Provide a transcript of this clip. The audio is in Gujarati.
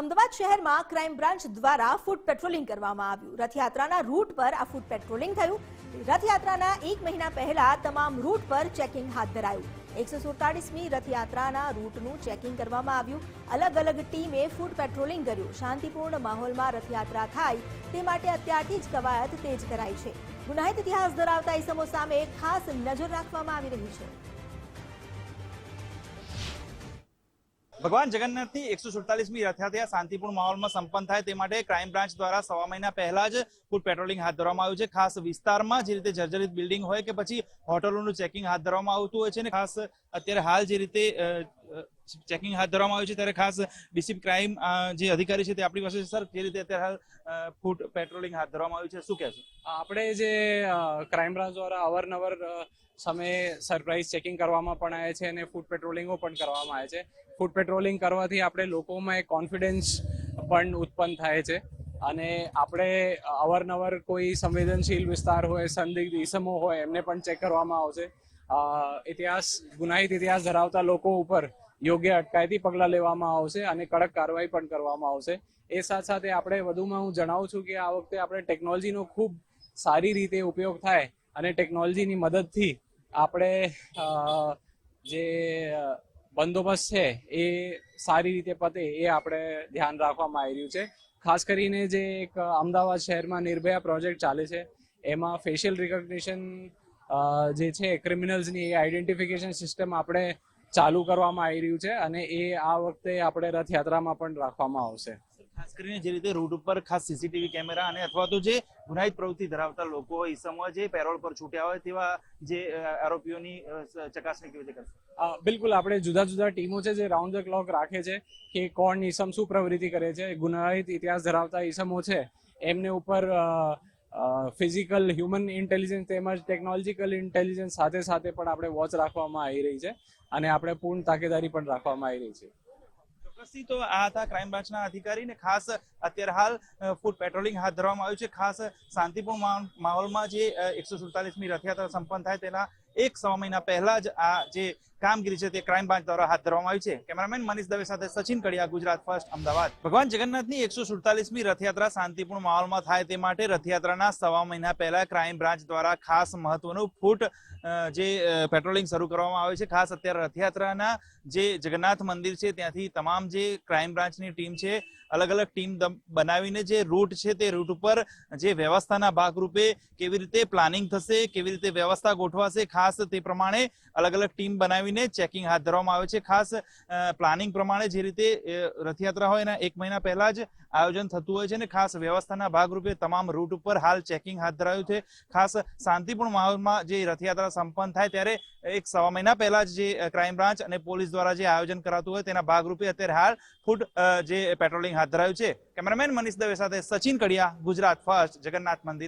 અમદાવાદ શહેરમાં ક્રાઇમ બ્રાન્ચ દ્વારા ફૂડ પેટ્રોલિંગ કરવામાં આવ્યું. રથયાત્રાના રૂટ પર આ ફૂડ પેટ્રોલિંગ થયું. રથયાત્રાના એક મહિના પહેલા તમામ રૂટ પર ચેકિંગ હાથ ધરાયું. એકસો સુડતાળીસમી રથયાત્રાના રૂટનું ચેકિંગ કરવામાં આવ્યું. અલગ અલગ ટીમે ફૂડ પેટ્રોલિંગ કર્યું. શાંતિપૂર્ણ માહોલમાં રથયાત્રા થાય તે માટે અત્યારથી જ કવાયત તેજ કરાઈ છે. ગુનાહિત ઇતિહાસ ધરાવતા ઇસમો સામે ખાસ નજર રાખવામાં આવી રહી છે. ભગવાન જગન્નાથની એકસો સુડતાલીસમી રથયાત્રા શાંતિપૂર્ણ માહોલમાં સંપન્ન થાય તે માટે ક્રાઇમ બ્રાન્ચ દ્વારા સવા મહિના પહેલા જ ફૂડ પેટ્રોલિંગ હાથ ધરવામાં આવ્યું છે. ખાસ વિસ્તારમાં જે રીતે જર્જરિત બિલ્ડિંગ હોય કે પછી હોટલોનું ચેકિંગ હાથ ધરવામાં આવતું હોય છે અને ખાસ અત્યારે હાલ જે રીતે ચેકિંગ હાથ ધરવામાં આવ્યું છે ત્યારે ખાસ ડીસીપી ક્રાઇમ જે અધિકારી છે તે આપણી પાસે સર જે રીતે અત્યારે હાલ ફૂડ પેટ્રોલિંગ હાથ ધરવામાં આવ્યું છે, શું કહેશો? આપણે જે ક્રાઇમ બ્રાન્ચ દ્વારા અવારનવાર સમયે સરપ્રાઇઝ ચેકિંગ કરવામાં પણ આવે છે અને ફૂડ પેટ્રોલિંગો પણ કરવામાં આવે છે. ફૂડ પેટ્રોલિંગ કરવાથી આપણે લોકોમાં એક કોન્ફિડન્સ પણ ઉત્પન્ન થાય છે. અને આપણે અવારનવાર કોઈ સંવેદનશીલ વિસ્તાર હોય, સંદિગ્ધ ઇસમો હોય, એમને પણ ચેક કરવામાં આવશે. ઇતિહાસ, ગુનાહિત ઇતિહાસ ધરાવતા લોકો ઉપર યોગ્ય અટકાયતી પગલાં લેવામાં આવશે અને કડક કાર્યવાહી પણ કરવામાં આવશે. એ સાથ સાથે આપણે વધુમાં હું જણાવું છું કે આ વખતે આપણે ટેકનોલોજીનો ખૂબ સારી રીતે ઉપયોગ થાય અને ટેકનોલોજીની મદદથી આપણે જે બંદોબસ્ત છે એ સારી રીતે પતે એ આપણે ધ્યાન રાખવામાં આવી રહ્યું છે. ખાસ કરીને જે એક અમદાવાદ શહેરમાં નિર્ભયા પ્રોજેક્ટ ચાલે છે, એમાં ફેશિયલ રિકોગ્નિશન જે છે ક્રિમિનલ્સની એ આઈડેન્ટિફિકેશન સિસ્ટમ આપણે ચાલુ કરવામાં આવી રહ્યું છે અને એ આ વખતે આપણે રથયાત્રામાં પણ રાખવામાં આવશે. ખાસ કરીને જે રીતે રૂટ ઉપર ખાસ સીસીટીવી કેમેરા અને અથવા તો જે ગુનાહિત પ્રવૃત્તિ ધરાવતા લોકો ઈસમો જે પેરોલ પર છૂટ્યા હોય તેવા જે આરોપીઓની ચકાસણી કેવી રીતે કરશે? બિલકુલ. આપણે જુદા જુદા ટીમો છે જે રાઉન્ડ ધ ક્લોક રાખે છે કે કોણ ઈસમ શું પ્રવૃત્તિ કરે છે ગુનાહિત ઇતિહાસ ધરાવતા ઈસમો છે એમને ઉપર ફિઝિકલ હ્યુમન ઇન્ટેલિજન્સ તેમજ ટેકનોલોજીકલ ઇન્ટેલિજન્સ સાથે સાથે પણ આપણે વોચ રાખવામાં આવી રહી છે અને આપણે પૂર્ણ તાકેદારી પણ રાખવામાં આવી રહી છે. ચોક્કસથી તો આ હતા ક્રાઇમ બ્રાન્ચના અધિકારી ને ખાસ અત્યારે હાલ ફૂડ પેટ્રોલિંગ હાથ ધરવામાં આવ્યું છે. ખાસ શાંતિપૂર્ણ માહોલમાં જે એકસો સુડતાલીસમી રથયાત્રા સંપન્ન થાય તેના એક સવા મહિના પહેલા જ આ જે કામગીરી છે તે ક્રાઇમ બ્રાન્ચ દ્વારા હાથ ધરવામાં આવી છે. કેમેરામેન મનીષ દવે સાથે સચિન કડિયા, ગુજરાત ફર્સ્ટ અમદાવાદ. ભગવાન જગન્નાથની એકસો સુડતાલીસમી રથયાત્રા શાંતિપૂર્ણ માહોલમાં થાય તે માટે રથયાત્રાના સવા મહિના પહેલા ક્રાઇમ બ્રાન્ચ દ્વારા ખાસ મહત્વનું ફૂટ જે પેટ્રોલિંગ શરૂ કરવામાં આવે છે. ખાસ અત્યારે રથયાત્રાના જે જગન્નાથ મંદિર છે, ત્યાંથી તમામ જે ક્રાઇમ બ્રાન્ચની ટીમ છે અલગ અલગ ટીમ બનાવીને જે રૂટ છે તે રૂટ ઉપર જે વ્યવસ્થાના ભાગરૂપે કેવી રીતે પ્લાનિંગ થશે, કેવી રીતે વ્યવસ્થા ગોઠવાશે, ખાસ તે પ્રમાણે અલગ અલગ ટીમ બનાવીને ચેકિંગ હાથ ધરવામાં આવે છે. ખાસ પ્લાનિંગ પ્રમાણે જે રીતે રથયાત્રા હોય એના એક મહિના પહેલા જ આયોજન થતું હોય છે અને ખાસ વ્યવસ્થાના ભાગરૂપે તમામ રૂટ ઉપર હાલ ચેકિંગ હાથ ધરાયું છે. ખાસ શાંતિપૂર્ણ માહોલમાં જે રથયાત્રા સંપન્ન થાય ત્યારે એક સવા મહિના પહેલા જ જે ક્રાઇમ બ્રાન્ચ અને પોલીસ દ્વારા જે આયોજન કરાતું હોય તેના ભાગરૂપે અત્યારે હાલ ફૂડ જે પેટ્રોલિંગ હાથ ધરાયું છે. કેમેરામેન મનીષ દવે સાથે સચિન કડિયા, ગુજરાત ફર્સ્ટ જગન્નાથ મંદિર.